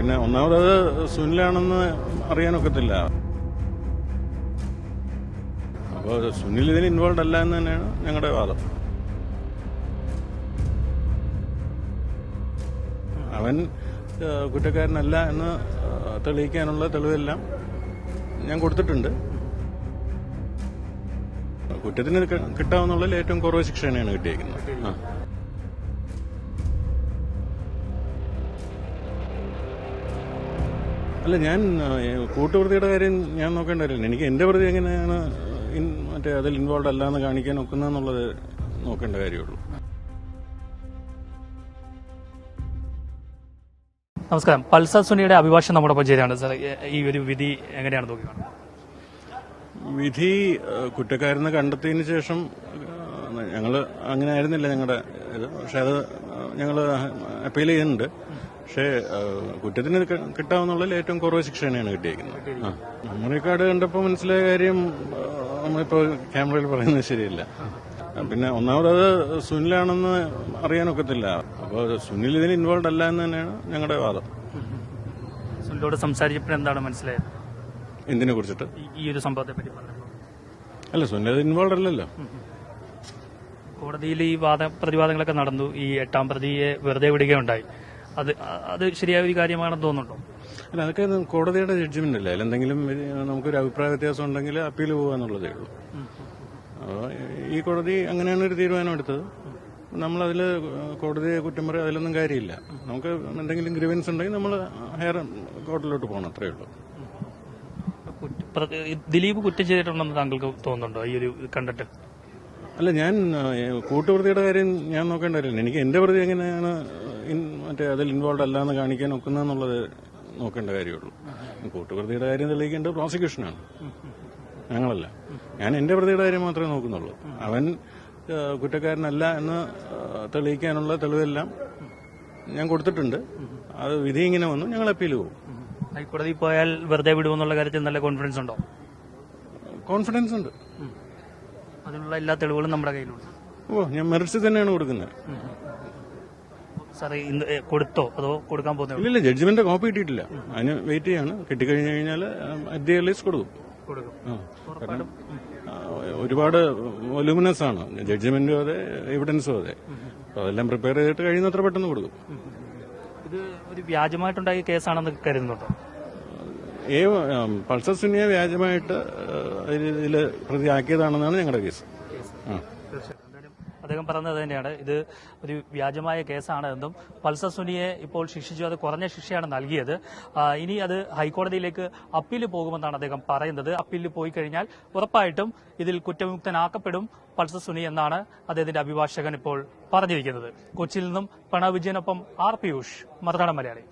പിന്നെ ഒന്നാമത് സുനിലാണെന്ന് അറിയാനൊക്കത്തില്ല. അപ്പോൾ സുനിൽ ഇതിൽ ഇൻവോൾവ് അല്ല എന്ന് തന്നെയാണ് ഞങ്ങളുടെ വാദം. അവൻ കുറ്റക്കാരനല്ല എന്ന് തെളിയിക്കാനുള്ള തെളിവെല്ലാം ഞാൻ കൊടുത്തിട്ടുണ്ട്. കുറ്റത്തിന് കിട്ടാവുന്നുള്ളതിൽ ഏറ്റവും കുറവ് ശിക്ഷ തന്നെയാണ് കിട്ടിയേക്കുന്നത്. ആ. അല്ല ഞാൻ കൂട്ടുപ്രതിയുടെ കാര്യം ഞാൻ നോക്കേണ്ട കാര്യമില്ല എനിക്ക് എന്റെ പ്രതി എങ്ങനെയാണ് മറ്റേ അതിൽ ഇൻവോൾവ് അല്ല എന്ന് കാണിക്കാൻ ഒക്കുന്നതെന്നുള്ളത് നോക്കേണ്ട കാര്യമുള്ളൂ. നമസ്കാരം. പൾസർ സുനിയുടെ അഭിഭാഷകൻ നമ്മുടെ ഒപ്പം ചേരാണ് സാർ ഈ ഒരു വിധി എങ്ങനെയാണ് നോക്കിക്കാണുന്നത് വിധി കുറ്റക്കാരെന്ന് കണ്ടെത്തിയതിന് ശേഷം ഞങ്ങൾ അങ്ങനെ ആയിരുന്നില്ല ഞങ്ങളുടെ ഇത്. പക്ഷെ അത് ഞങ്ങൾ അപ്പീൽ ചെയ്യുന്നുണ്ട്. പക്ഷേ കുറ്റത്തിന് കിട്ടാവുന്നുള്ളതിൽ കിട്ടാവുന്നതിൽ ഏറ്റവും കുറവ് ശിക്ഷ തന്നെയാണ് കിട്ടിയേക്കുന്നത് നമ്മുടെ കാർഡ് കണ്ടപ്പോൾ മനസ്സിലായ കാര്യം നമ്മളിപ്പോൾ ക്യാമറയിൽ പറയുന്നത് ശരിയല്ല. പിന്നെ ഒന്നാമത് അത് സുനിലാണെന്ന് അറിയാനൊക്കത്തില്ല. അപ്പോൾ സുനിൽ ഇതിൽ ഇൻവോൾവ് അല്ല എന്ന് തന്നെയാണ് ഞങ്ങളുടെ വാദം. സുനിലോട് സംസാരിച്ചപ്പോൾ എന്താണ് മനസ്സിലായത്? എന്തിനെ കുറിച്ചിട്ട്? ഈ- ഒരു സംഭവത്തെ പറ്റി അല്ല സുനിൽ ഇൻവോൾവ് അല്ലല്ലോ. കോടതിയിൽ ഈ വാദ പ്രതിവാദങ്ങളൊക്കെ നടന്നു. ഈ എട്ടാം പ്രതിയെ വെറുതെ വിടുകയുണ്ടായി. അത് അത് ശരിയായ ഒരു കാര്യമാണെന്ന് തോന്നുന്നുണ്ടോ? അല്ല അതൊക്കെ കോടതിയുടെ ജഡ്ജ്മെന്റ് അല്ലേ? അല്ലെന്തെങ്കിലും നമുക്കൊരു അഭിപ്രായ വ്യത്യാസം ഉണ്ടെങ്കിൽ അപ്പീൽ പോകാന്നുള്ളതേ ഉള്ളൂ. അപ്പോൾ ഈ കോടതി അങ്ങനെയാണ് ഒരു തീരുമാനം എടുത്തത്. നമ്മളതിൽ കോടതിയെ കുറ്റം പറയാം അതിലൊന്നും കാര്യമില്ല. നമുക്ക് എന്തെങ്കിലും ഗ്രീവൻസ് ഉണ്ടെങ്കിൽ നമ്മൾ ഹയർ കോർട്ടിലോട്ട് പോകണം അത്രേ ഉള്ളൂ. ദിലീപ് കുറ്റം ചെയ്തിട്ടുണ്ടെന്ന് താങ്കൾക്ക് തോന്നുന്നുണ്ടോ ഈ ഒരു കണ്ടിട്ട്? അല്ല ഞാൻ കൂട്ടുപ്രതിയുടെ കാര്യം ഞാൻ നോക്കേണ്ട കാര്യമില്ല. എനിക്ക് എന്റെ പ്രതി എങ്ങനെയാണ് മറ്റേ അതിൽ ഇൻവോൾവ് അല്ല എന്ന് കാണിക്കാൻ ഒക്കുന്നതെന്നുള്ളത് നോക്കേണ്ട കാര്യമുള്ളൂ. കൂട്ടുപ്രതിയുടെ കാര്യം തെളിയിക്കേണ്ടത് പ്രോസിക്യൂഷനാണ് ഞങ്ങളല്ല. ഞാൻ എന്റെ പ്രതിയുടെ കാര്യം മാത്രമേ നോക്കുന്നുള്ളൂ. അവൻ കുറ്റക്കാരനല്ല എന്ന് തെളിയിക്കാനുള്ള തെളിവെല്ലാം ഞാൻ കൊടുത്തിട്ടുണ്ട്. അത് വിധി ഇങ്ങനെ വന്നു. ഞങ്ങൾ അപ്പീൽ പോകും. ഹൈക്കോടതി പോയാൽ വെറുതെ വിടുമെന്നുള്ള കാര്യത്തിൽ നല്ല കോൺഫിഡൻസ് ഉണ്ടോ? കോൺഫിഡൻസ് ഉണ്ട്. അതിനുള്ള എല്ലാ തെളിവുകളും നമ്മുടെ കയ്യിലുണ്ട്. ഓ ഞാൻ മെറിറ്റ്സ് തന്നെയാണ് കൊടുക്കുന്നത്. സാറേ ഇന്ന് ഏ, കൊടുത്തോ? അതോ കൊടുക്കാൻ പോകുന്നേ ഇല്ല ജഡ്ജ്മെന്റ് കോപ്പി കിട്ടിയിട്ടില്ല. അതിന് വെയിറ്റ് ചെയ്യാണ്. കിട്ടിക്കഴിഞ്ഞു കഴിഞ്ഞാൽ അറ്റ് ലിസ്റ്റ് കൊടുക്കും. കാരണം ഒരുപാട് വൊലൂമിനസ് ആണ്. ജഡ്ജ്മെന്റും അതെ എവിഡൻസും അതെ. അതെല്ലാം പ്രിപ്പയർ ചെയ്തിട്ട് കഴിയുന്നത്ര പെട്ടെന്ന് കൊടുക്കും. ഇത് ഒരു വ്യാജമായിട്ടുണ്ടായ കേസാണെന്ന് കരുതുന്നുണ്ടോ? ഏ പൾസർ സുനിയെ വ്യാജമായിട്ട് ഇതിൽ പ്രതിയാക്കിയതാണെന്നാണ് ഞങ്ങളുടെ കേസ്. ആ. തീർച്ചയായിട്ടും. അദ്ദേഹം പറഞ്ഞത് തന്നെയാണ്. ഇത് ഒരു വ്യാജമായ കേസാണ് എന്നും പൾസർ സുനിയെ ഇപ്പോൾ ശിക്ഷിച്ചു. അത് കുറഞ്ഞ ശിക്ഷയാണ് നൽകിയത്. ഇനി അത് ഹൈക്കോടതിയിലേക്ക് അപ്പീൽ പോകുമെന്നാണ് അദ്ദേഹം പറയുന്നത്. അപ്പീലിൽ പോയി കഴിഞ്ഞാൽ ഉറപ്പായിട്ടും ഇതിൽ കുറ്റവിമുക്തനാക്കപ്പെടും പൾസർ സുനി എന്നാണ് അദ്ദേഹത്തിന്റെ അഭിഭാഷകൻ ഇപ്പോൾ പറഞ്ഞിരിക്കുന്നത്. കൊച്ചിയിൽ നിന്നും പ്രണവ് വിജയനൊപ്പം ആർ പിയൂഷ് മറുനാടൻ മലയാളി.